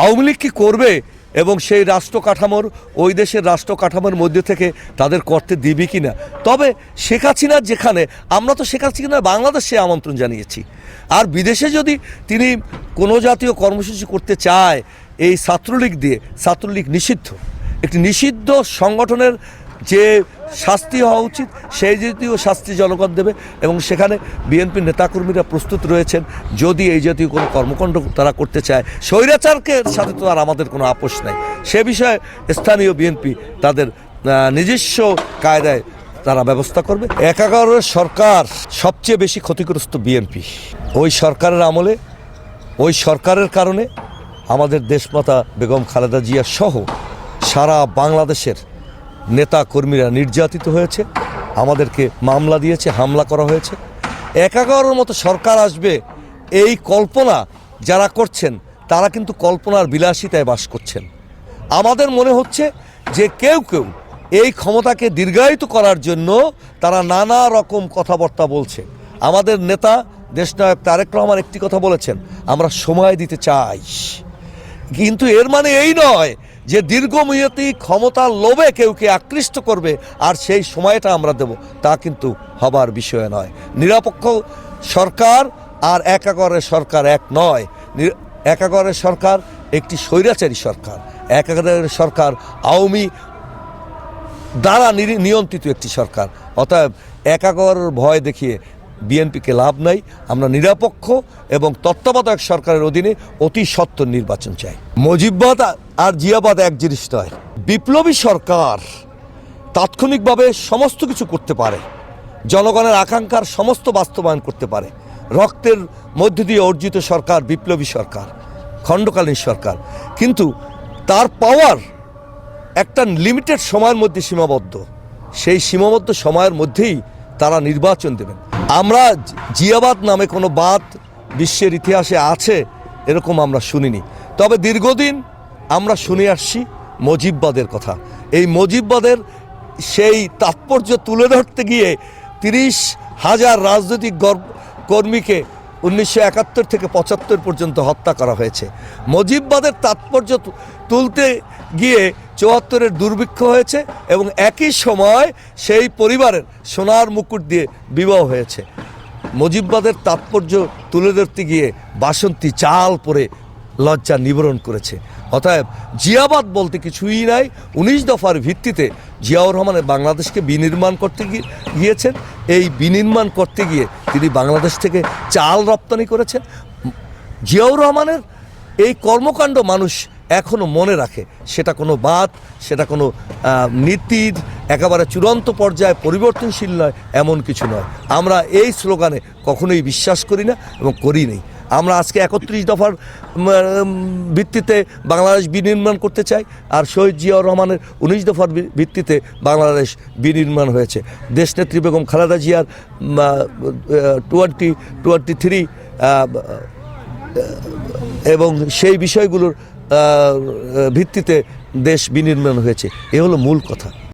আওয়ামী লীগ কি করবে? এবং সেই রাষ্ট্র কাঠামোর, ওই দেশের রাষ্ট্র কাঠামোর মধ্যে থেকে তাদের করতে দিবি কি না তবে শেখ হাসিনা যেখানে, আমরা তো শেখ হাসিনা বাংলাদেশে আমন্ত্রণ জানিয়েছি। আর বিদেশে যদি তিনি কোনো জাতীয় কর্মসূচি করতে চায়, এই ছাত্রলীগ দিয়ে, ছাত্রলীগ নিষিদ্ধ। একটি নিষিদ্ধ সংগঠনের যে শাস্তি হওয়া উচিত, সেই জাতীয় শাস্তি জনগণ দেবে এবং সেখানে বিএনপির নেতাকর্মীরা প্রস্তুত রয়েছেন, যদি এই জাতীয় কোনো কর্মকাণ্ড তারা করতে চায়। স্বৈরাচারকে সাথে তো আর আমাদের কোনো আপোষ নাই। সে বিষয়ে স্থানীয় বিএনপি তাদের নিজস্ব কায়দায় তারা ব্যবস্থা করবে। একাগারের সরকার সবচেয়ে বেশি ক্ষতিগ্রস্ত বিএনপি। ওই সরকারের আমলে, ওই সরকারের কারণে আমাদের দেশমাতা বেগম খালেদা জিয়া সহ সারা বাংলাদেশের নেতা কর্মীরা নির্যাতিত হয়েছে, আমাদেরকে মামলা দিয়েছে, হামলা করা হয়েছে। একাগারের মতো সরকার আসবে, এই কল্পনা যারা করছেন, তারা কিন্তু কল্পনার বিলাসিতায় বাস করছেন। আমাদের মনে হচ্ছে যে কেউ কেউ এই ক্ষমতাকে দীর্ঘায়িত করার জন্য তারা নানা রকম কথাবার্তা বলছে। আমাদের নেতা, দেশনায়ক তারেক রহমান একটি কথা বলেছেন, আমরা সময় দিতে চাই। কিন্তু এর মানে এই নয় যে দীর্ঘমেয়াদী ক্ষমতার লোভে কেউ কে আকৃষ্ট করবে, আর সেই সময়টা আমরা দেব, তা কিন্তু হবার বিষয় নয়। নিরপেক্ষ সরকার আর একাগরের সরকার এক নয়। একাগরের সরকার একটি স্বৈরাচারী সরকার একাগরের সরকার আওয়ামী দ্বারা নিয়ন্ত্রিত একটি সরকার। অতএব একাগর ভয় দেখিয়ে বিএনপিকে লাভ নাই। আমরা নিরপেক্ষ এবং তত্ত্বাবধায়ক সরকারের অধীনে অতি সত্তর নির্বাচন চাই। মজিববাদ আর জিয়াবাদ এক জিনিস নয়। বিপ্লবী সরকার তাৎক্ষণিকভাবে সমস্ত কিছু করতে পারে। জনগণের আকাঙ্ক্ষার সমস্ত বাস্তবায়ন করতে পারে। রক্তের মধ্য দিয়ে অর্জিত সরকার বিপ্লবী সরকার, খণ্ডকালীন সরকার। কিন্তু তার পাওয়ার একটা লিমিটেড সময়ের মধ্যে সীমাবদ্ধ। সেই সীমাবদ্ধ সময়ের মধ্যেই তারা নির্বাচন দেবেন। আমরা জিয়াবাদ নামে কোনো বাদ বিশ্বের ইতিহাসে আছে, এরকম আমরা শুনিনি। তবে দীর্ঘদিন আমরা শুনে আসছি মজিববাদের কথা। এই মজিববাদের সেই তাৎপর্য তুলে ধরতে গিয়ে তিরিশ হাজার রাজনৈতিক কর্মীকে উনিশশো একাত্তর থেকে পঁচাত্তর পর্যন্ত হত্যা করা হয়েছে। মজিববাদের তাৎপর্য তুলতে গিয়ে চুয়াত্তরের দুর্ভিক্ষ হয়েছে এবং একই সময় সেই পরিবারের সোনার মুকুট দিয়ে বিবাহ হয়েছে। মজিববাদের তাৎপর্য তুলে ধরতে গিয়ে বাসন্তী চাল পরে লজ্জা নিবারণ করেছে। অতএব জিয়াবাদ বলতে কিছুই নাই। উনিশ দফার ভিত্তিতে জিয়াউর রহমানের বাংলাদেশকে বিনির্মাণ করতে গিয়ে- গিয়েছেন। এই বিনির্মাণ করতে গিয়ে তিনি বাংলাদেশ থেকে চাল রপ্তানি করেছেন। জিয়াউর রহমানের এই কর্মকাণ্ড মানুষ এখনও মনে রাখে। সেটা কোনো বাদ, সেটা কোনো নীতির, একেবারে চূড়ান্ত পর্যায়ে পরিবর্তনশীল নয়, এমন কিছু নয়। আমরা এই স্লোগানে কখনোই বিশ্বাস করি না এবং করি নেই। আমরা আজকে একত্রিশ দফার ভিত্তিতে বাংলাদেশ বিনির্মাণ করতে চাই, আর শহীদ জিয়াউর রহমানের উনিশ দফার ভিত্তিতে বাংলাদেশ বিনির্মাণ হয়েছে। দেশনেত্রী বেগম খালেদা জিয়ার টোয়েন্টি টোয়েন্টি থ্রি এবং সেই বিষয়গুলোর ভিত্তিতে দেশ বিনির্মাণ হয়েছে। এ হলো মূল কথা।